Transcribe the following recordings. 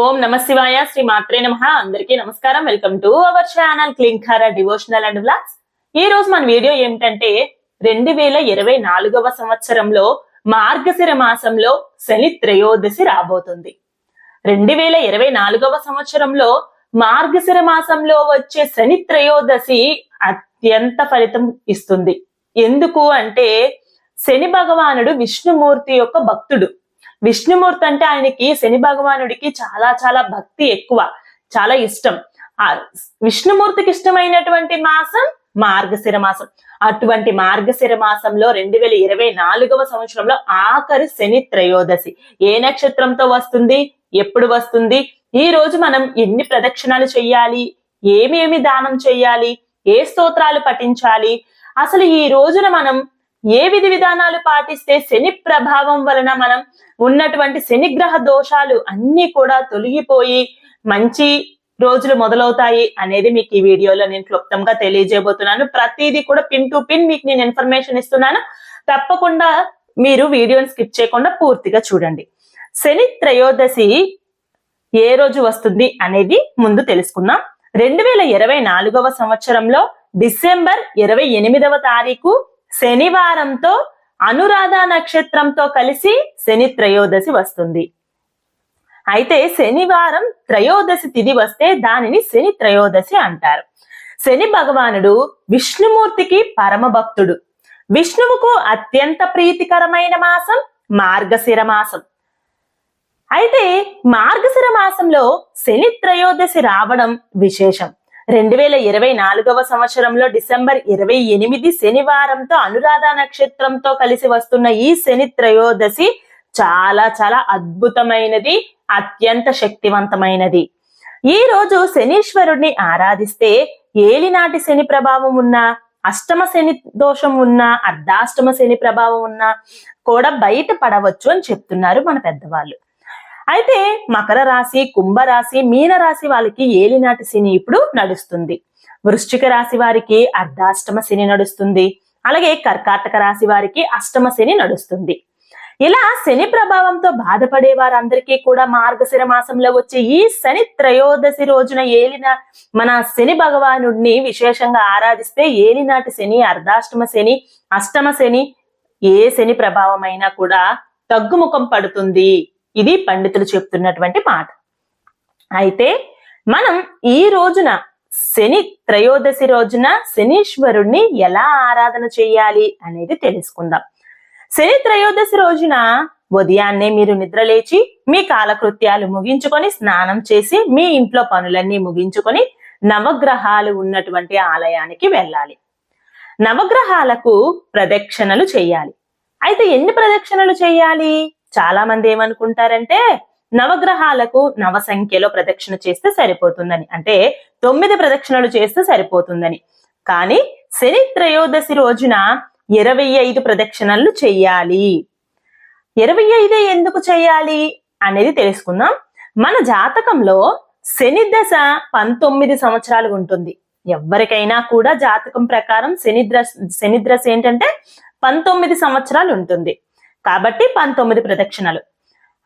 ఓం నమ శివాయ శ్రీ మాత్రే నమ. అందరికీ నమస్కారం. Welcome to our channel Klinkara devotional and blogs ఈ రోజు మన వీడియో ఏమిటంటే రెండు వేల ఇరవై నాలుగవ సంవత్సరంలో మార్గశిర మాసంలో శని త్రయోదశి రాబోతుంది. రెండు వేల ఇరవై నాలుగవ సంవత్సరంలో మార్గశిర మాసంలో వచ్చే శని త్రయోదశి అత్యంత ఫలితం ఇస్తుంది. ఎందుకు అంటే శని భగవానుడు విష్ణుమూర్తి యొక్క భక్తుడు. విష్ణుమూర్తి అంటే ఆయనకి శని భగవానుడికి చాలా చాలా భక్తి ఎక్కువ చాలా ఇష్టం. ఆ విష్ణుమూర్తికి ఇష్టమైనటువంటి మాసం మార్గశిర మాసం. అటువంటి మార్గశిర మాసంలో రెండు వేల ఇరవై నాలుగవ సంవత్సరంలో ఆఖరి శని త్రయోదశి. ఏ నక్షత్రంతో వస్తుంది? ఎప్పుడు వస్తుంది? ఈ రోజు మనం ఎన్ని ప్రదక్షిణాలు చెయ్యాలి? ఏమేమి దానం చెయ్యాలి? ఏ స్తోత్రాలు పఠించాలి? అసలు ఈ రోజున మనం ఏ విధి విధానాలు పాటిస్తే శని ప్రభావం వలన మనం ఉన్నటువంటి శనిగ్రహ దోషాలు అన్ని కూడా తొలగిపోయి మంచి రోజులు మొదలవుతాయి అనేది మీకు ఈ వీడియోలో నేను క్లుప్తంగా తెలియజేయబోతున్నాను. ప్రతిదీ కూడా పిన్ టు పిన్ మీకు నేను ఇన్ఫర్మేషన్ ఇస్తున్నాను. తప్పకుండా మీరు వీడియోని స్కిప్ చేయకుండా పూర్తిగా చూడండి. శని త్రయోదశి ఏ రోజు వస్తుంది అనేది ముందు తెలుసుకుందాం. రెండు వేల ఇరవై నాలుగవ సంవత్సరంలో డిసెంబర్ ఇరవై ఎనిమిదవ తారీఖు శనివారంతో అనురాధ నక్షత్రంతో కలిసి శని త్రయోదశి వస్తుంది. అయితే శనివారం త్రయోదశి తిథి వస్తే దానిని శని త్రయోదశి అంటారు. శని భగవానుడు విష్ణుమూర్తికి పరమ భక్తుడు. విష్ణువుకు అత్యంత ప్రీతికరమైన మాసం మార్గశిర మాసం. అయితే మార్గశిర మాసంలో శని త్రయోదశి రావడం విశేషం. రెండు వేల ఇరవై నాలుగవ సంవత్సరంలో డిసెంబర్ ఇరవై ఎనిమిది శనివారంతో అనురాధ నక్షత్రంతో కలిసి వస్తున్న ఈ శని త్రయోదశి చాలా చాలా అద్భుతమైనది అత్యంత శక్తివంతమైనది. ఈ రోజు శనీశ్వరుడిని ఆరాధిస్తే ఏలినాటి శని ప్రభావం ఉన్నా అష్టమ శని దోషం ఉన్న అర్ధాష్టమ శని ప్రభావం ఉన్నా కూడా బయట పడవచ్చు అని చెప్తున్నారు మన పెద్దవాళ్ళు. అయితే మకర రాశి కుంభ రాశి మీన రాశి వాళ్ళకి ఏలినాటి శని ఇప్పుడు నడుస్తుంది. వృశ్చిక రాశి వారికి అర్ధాష్టమ శని నడుస్తుంది. అలాగే కర్కాటక రాశి వారికి అష్టమ శని నడుస్తుంది. ఇలా శని ప్రభావంతో బాధపడే వారందరికీ కూడా మార్గశిర మాసంలో వచ్చే ఈ శని త్రయోదశి రోజున ఏలిన మన శని భగవానుడిని విశేషంగా ఆరాధిస్తే ఏలినాటి శని అర్ధాష్టమ శని అష్టమ శని ఏ శని ప్రభావం అయినా కూడా తగ్గుముఖం పడుతుంది. ఇది పండితులు చెప్తున్నటువంటి మాట. అయితే మనం ఈ రోజున శని త్రయోదశి రోజున శనీశ్వరుణ్ణి ఎలా ఆరాధన చేయాలి అనేది తెలుసుకుందాం. శని త్రయోదశి రోజున ఉదయాన్నే మీరు నిద్రలేచి మీ కాలకృత్యాలు ముగించుకొని స్నానం చేసి మీ ఇంట్లో పనులన్నీ ముగించుకొని నవగ్రహాలు ఉన్నటువంటి ఆలయానికి వెళ్ళాలి. నవగ్రహాలకు ప్రదక్షిణలు చేయాలి. అయితే ఎన్ని ప్రదక్షిణలు చేయాలి? చాలా మంది ఏమనుకుంటారంటే నవగ్రహాలకు నవ సంఖ్యలో ప్రదక్షిణ చేస్తే సరిపోతుందని. అంటే తొమ్మిది ప్రదక్షిణలు చేస్తే సరిపోతుందని. కానీ శని త్రయోదశి రోజున ఇరవై ఐదు ప్రదక్షిణలు చెయ్యాలి. ఇరవై ఐదే ఎందుకు చేయాలి అనేది తెలుసుకుందాం. మన జాతకంలో శని దశ పంతొమ్మిది సంవత్సరాలు ఉంటుంది. ఎవరికైనా కూడా జాతకం ప్రకారం శని శనిద్రశ శని ఏంటంటే పంతొమ్మిది సంవత్సరాలు ఉంటుంది. కాబట్టి పంతొమ్మిది ప్రదక్షిణలు.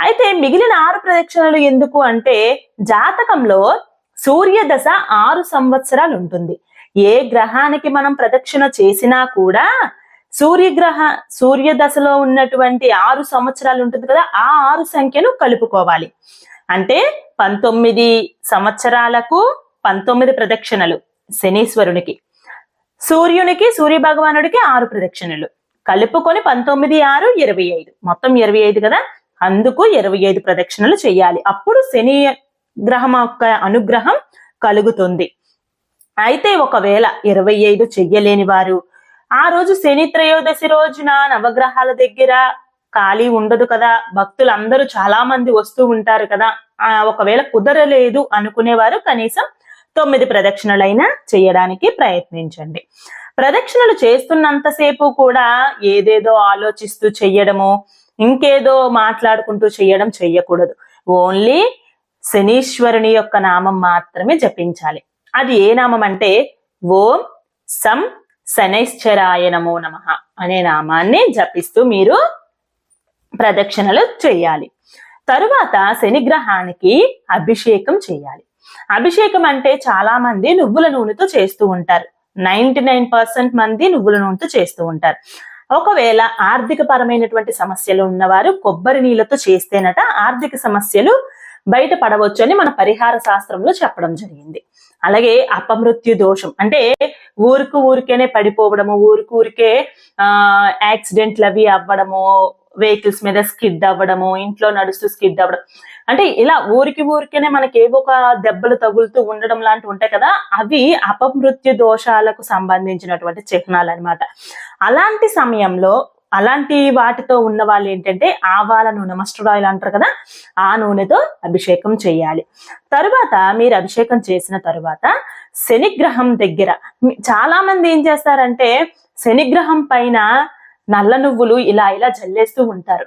అయితే మిగిలిన ఆరు ప్రదక్షిణలు ఎందుకు అంటే జాతకంలో సూర్య దశ ఆరు సంవత్సరాలు ఉంటుంది. ఏ గ్రహానికి మనం ప్రదక్షిణ చేసినా కూడా సూర్యగ్రహ సూర్య దశలో ఉన్నటువంటి ఆరు సంవత్సరాలు ఉంటుంది కదా ఆ ఆరు సంఖ్యను కలుపుకోవాలి. అంటే పంతొమ్మిది సంవత్సరాలకు పంతొమ్మిది ప్రదక్షిణలు శనీశ్వరునికి. సూర్యునికి సూర్య భగవానుడికి ఆరు ప్రదక్షిణలు. కలుపుకొని పంతొమ్మిది ఆరు ఇరవై ఐదు. మొత్తం ఇరవై ఐదు కదా? అందుకు ఇరవై ఐదు ప్రదక్షిణలు చేయాలి. అప్పుడు శని గ్రహం యొక్క అనుగ్రహం కలుగుతుంది. అయితే ఒకవేళ ఇరవై ఐదు చెయ్యలేని వారు ఆ రోజు శని త్రయోదశి రోజున నవగ్రహాల దగ్గర ఖాళీ ఉండదు కదా? భక్తులు అందరూ చాలా మంది వస్తూ ఉంటారు కదా? ఆ ఒకవేళ కుదరలేదు అనుకునేవారు కనీసం తొమ్మిది ప్రదక్షిణలైనా చేయడానికి ప్రయత్నించండి. ప్రదక్షిణలు చేస్తున్నంతసేపు కూడా ఏదేదో ఆలోచిస్తూ చెయ్యడము ఇంకేదో మాట్లాడుకుంటూ చెయ్యడం చెయ్యకూడదు. ఓన్లీ శనీశ్వరుని యొక్క నామం మాత్రమే జపించాలి. అది ఏ నామం అంటే ఓం సం శనైశ్చరాయ నమో నమ అనే నామాన్ని జపిస్తూ మీరు ప్రదక్షిణలు చేయాలి తరువాత శనిగ్రహానికి అభిషేకం చేయాలి అభిషేకం అంటే చాలా మంది నువ్వుల నూనెతో చేస్తూ ఉంటారు. నైంటీ నైన్ పర్సెంట్ మంది నువ్వుల నూనెతో చేస్తూ ఉంటారు. ఒకవేళ ఆర్థిక పరమైనటువంటి సమస్యలు ఉన్నవారు కొబ్బరి నీళ్ళతో చేస్తేనట ఆర్థిక సమస్యలు బయట పడవచ్చు అని మన పరిహార శాస్త్రంలో చెప్పడం జరిగింది. అలాగే అపమృత్యు దోషం అంటే ఊరుకు ఊరికేనే పడిపోవడము ఊరుకు ఊరికే ఆ యాక్సిడెంట్లు అవి అవ్వడము వెహికల్స్ మీద స్కిడ్ అవ్వడము ఇంట్లో నడుస్తూ స్కిడ్ అవ్వడం. అంటే ఇలా ఊరికి ఊరికేనే మనకి ఏవో ఒక దెబ్బలు తగులుతూ ఉండడం లాంటివి ఉంటాయి కదా అవి అపమృత్యు దోషాలకు సంబంధించినటువంటి చిహ్నాలు అన్నమాట అలాంటి సమయంలో అలాంటి వాటితో ఉన్న వాళ్ళు ఏంటంటే ఆవాల నూనె మస్టర్డ్ ఆయిల్ అంటారు కదా ఆ నూనెతో అభిషేకం చేయాలి. తరువాత మీరు అభిషేకం చేసిన తరువాత శనిగ్రహం దగ్గర చాలా మంది ఏం చేస్తారంటే శనిగ్రహం పైన నల్ల నువ్వులు ఇలా ఇలా జల్లేస్తూ ఉంటారు.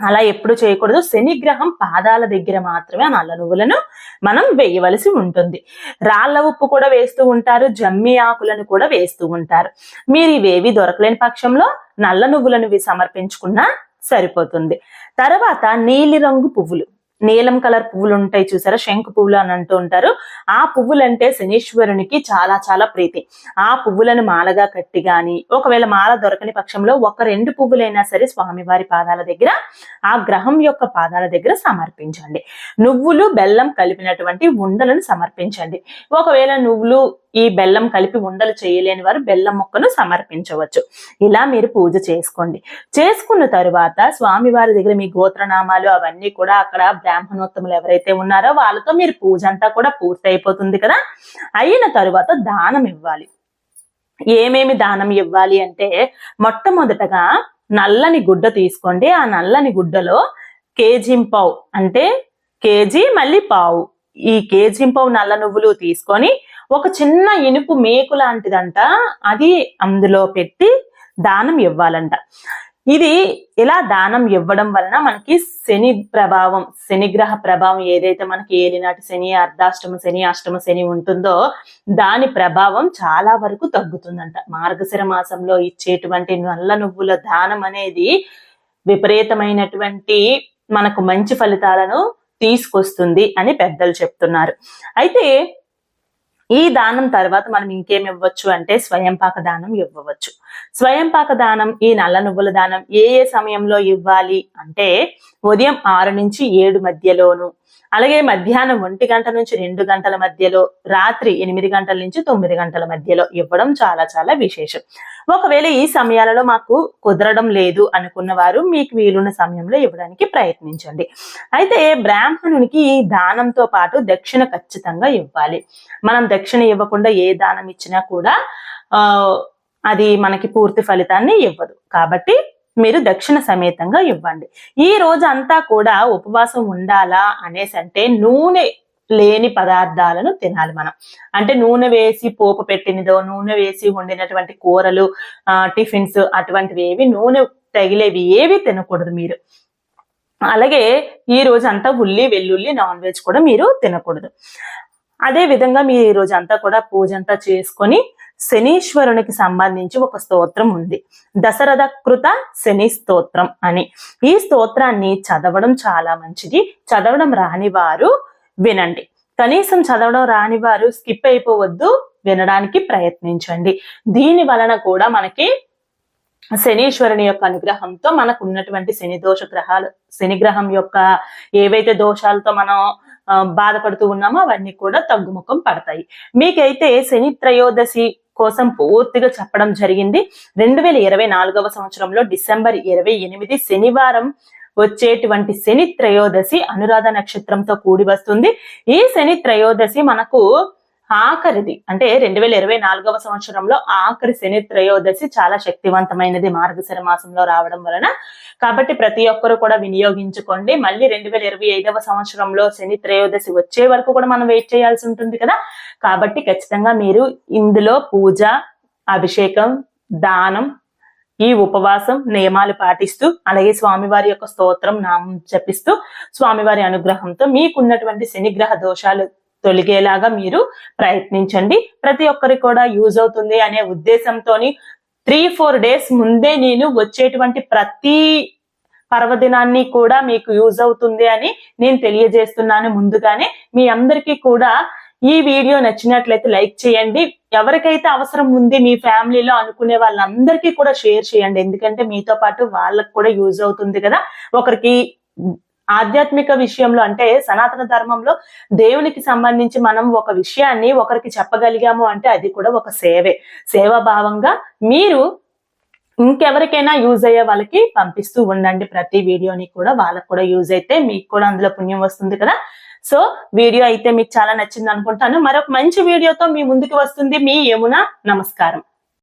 అలా ఎప్పుడు చేయకూడదు. శనిగ్రహం పాదాల దగ్గర మాత్రమే నల్ల నువ్వులను మనం వేయవలసి ఉంటుంది. రాళ్ళ ఉప్పు కూడా వేస్తూ ఉంటారు. జమ్మి ఆకులను కూడా వేస్తూ ఉంటారు. మీరు ఇవేవి దొరకలేని పక్షంలో నల్ల నువ్వులను సమర్పించుకున్నా సరిపోతుంది. తర్వాత నీలి రంగు పువ్వులు. నీలం కలర్ పువ్వులు ఉంటాయి చూసారా? శంకు పువ్వులు అని అంటూ ఉంటారు. ఆ పువ్వులంటే శనీశ్వరునికి చాలా చాలా ప్రీతి. ఆ పువ్వులను మాలగా కట్టి గాని ఒకవేళ మాల దొరకని పక్షంలో ఒక రెండు పువ్వులైనా సరే స్వామివారి పాదాల దగ్గర ఆ గ్రహం యొక్క పాదాల దగ్గర సమర్పించండి. నువ్వులు బెల్లం కలిపినటువంటి ఉండలను సమర్పించండి. ఒకవేళ నువ్వులు ఈ బెల్లం కలిపి ఉండలు చేయలేని వారు బెల్లం మొక్కను సమర్పించవచ్చు. ఇలా మీరు పూజ చేసుకోండి. చేసుకున్న తరువాత స్వామివారి దగ్గర మీ గోత్రనామాలు అవన్నీ కూడా అక్కడ బ్రాహ్మణోత్తములు ఎవరైతే ఉన్నారో వాళ్ళతో మీరు పూజ అంతా కూడా పూర్తి అయిపోతుంది కదా? అయిన తరువాత దానం ఇవ్వాలి. ఏమేమి దానం ఇవ్వాలి అంటే మొట్టమొదటగా నల్లని గుడ్డ తీసుకోండి. ఆ నల్లని గుడ్డలో కేజీంపావు అంటే కేజీ మళ్ళీ పావు. ఈ కేజీంపావు నల్ల నువ్వులు తీసుకొని ఒక చిన్న ఇనుపు మేకు లాంటిదంట అది అందులో పెట్టి దానం ఇవ్వాలంట. ఇది ఇలా దానం ఇవ్వడం వలన మనకి శని ప్రభావం శనిగ్రహ ప్రభావం ఏదైతే మనకి ఏలినాటి శని అర్ధాష్టమ శని అష్టమ శని ఉంటుందో దాని ప్రభావం చాలా వరకు తగ్గుతుందంట. మార్గశిర మాసంలో ఇచ్చేటువంటి నల్ల నువ్వుల దానం అనేది విపరీతమైనటువంటి మనకు మంచి ఫలితాలను తీసుకొస్తుంది అని పెద్దలు చెప్తున్నారు. అయితే ఈ దానం తర్వాత మనం ఇంకేం ఇవ్వచ్చు అంటే స్వయంపాక దానం ఇవ్వవచ్చు. స్వయంపాక దానం ఈ నల్ల నువ్వుల దానం ఏ ఏ సమయంలో ఇవ్వాలి అంటే ఉదయం ఆరు నుంచి ఏడు మధ్యలోను అలాగే మధ్యాహ్నం ఒంటి గంట నుంచి రెండు గంటల మధ్యలో రాత్రి ఎనిమిది గంటల నుంచి తొమ్మిది గంటల మధ్యలో ఇవ్వడం చాలా చాలా విశేషం. ఒకవేళ ఈ సమయాలలో మాకు కుదరడం లేదు అనుకున్న వారు మీకు వీలున్న సమయంలో ఇవ్వడానికి ప్రయత్నించండి. అయితే బ్రాహ్మణునికి ఈ దానంతో పాటు దక్షిణ ఖచ్చితంగా ఇవ్వాలి. మనం దక్షిణ ఇవ్వకుండా ఏ దానం ఇచ్చినా కూడా ఆ అది మనకి పూర్తి ఫలితాన్ని ఇవ్వదు. కాబట్టి మీరు దక్షిణ సమేతంగా ఇవ్వండి. ఈ రోజు అంతా కూడా ఉపవాసం ఉండాలా అనేసి అంటే నూనె లేని పదార్థాలను తినాలి మనం. అంటే నూనె వేసి పోపు పెట్టినదో నూనె వేసి వండినటువంటి కూరలు ఆ, టిఫిన్స్ అటువంటివి ఏవి నూనె తగిలేవి ఏవి తినకూడదు మీరు. అలాగే ఈ రోజు అంతా ఉల్లి వెల్లుల్లి నాన్ వెజ్ కూడా మీరు తినకూడదు. అదే విధంగా మీరు ఈ రోజు అంతా కూడా పూజ అంతా చేసుకొని శనీశ్వరునికి సంబంధించి ఒక స్తోత్రం ఉంది. దశరథ కృత శని స్తోత్రం అని. ఈ స్తోత్రాన్ని చదవడం చాలా మంచిది. చదవడం రాని వారు వినండి. కనీసం చదవడం రాని వారు స్కిప్ అయిపోవద్దు. వినడానికి ప్రయత్నించండి. దీని వలన కూడా మనకి శనీశ్వరుని యొక్క అనుగ్రహంతో మనకు ఉన్నటువంటి శని దోష గ్రహాలు శని గ్రహం యొక్క ఏవైతే దోషాలతో మనం బాధపడుతూ ఉన్నామో అవన్నీ కూడా తగ్గుముఖం పడతాయి. మీకైతే శని త్రయోదశి కోసం పూర్తిగా చెప్పడం జరిగింది. రెండు వేల ఇరవై నాలుగవ సంవత్సరంలో డిసెంబర్ ఇరవై ఎనిమిది శనివారం వచ్చేటువంటి శని త్రయోదశి అనురాధ నక్షత్రంతో కూడి వస్తుంది. ఈ శని త్రయోదశి మనకు ఆఖరిది. అంటే రెండు వేల ఇరవై నాలుగవ సంవత్సరంలో ఆఖరి శని త్రయోదశి చాలా శక్తివంతమైనది మార్గశిర మాసంలో రావడం వలన. కాబట్టి ప్రతి ఒక్కరు కూడా వినియోగించుకోండి. మళ్ళీ రెండు వేల ఇరవై ఐదవ సంవత్సరంలో శని త్రయోదశి వచ్చే వరకు కూడా మనం వెయిట్ చేయాల్సి ఉంటుంది కదా. కాబట్టి ఖచ్చితంగా మీరు ఇందులో పూజ అభిషేకం దానం ఈ ఉపవాసం నియమాలు పాటిస్తూ అలాగే స్వామివారి యొక్క స్తోత్రం నామం జపిస్తూ స్వామివారి అనుగ్రహంతో మీకున్నటువంటి శనిగ్రహ దోషాలు తొలగేలాగా మీరు ప్రయత్నించండి. ప్రతి ఒక్కరికి కూడా యూజ్ అవుతుంది అనే ఉద్దేశంతోని త్రీ ఫోర్ డేస్ ముందే నేను వచ్చేటువంటి ప్రతి పర్వదినాన్ని కూడా మీకు యూజ్ అవుతుంది అని నేను తెలియజేస్తున్నాను ముందుగానే. మీ అందరికీ కూడా ఈ వీడియో నచ్చినట్లయితే లైక్ చేయండి. ఎవరికైతే అవసరం ఉంది మీ ఫ్యామిలీలో అనుకునే వాళ్ళందరికీ కూడా షేర్ చేయండి. ఎందుకంటే మీతో పాటు వాళ్ళకు కూడా యూజ్ అవుతుంది కదా. ఒకరికి ఆధ్యాత్మిక విషయంలో అంటే సనాతన ధర్మంలో దేవునికి సంబంధించి మనం ఒక విషయాన్ని ఒకరికి చెప్పగలిగాము అంటే అది కూడా ఒక సేవే. సేవా భావంగా మీరు ఇంకెవరికైనా యూజ్ అయ్యే వాళ్ళకి పంపిస్తూ ఉండండి ప్రతి వీడియోని కూడా. వాళ్ళకు కూడా యూజ్ అయితే మీకు కూడా అందులో పుణ్యం వస్తుంది కదా. సో వీడియో అయితే మీకు చాలా నచ్చింది అనుకుంటాను. మరొక మంచి వీడియోతో మీ ముందుకు వస్తుంది. మీ యమున నమస్కారం.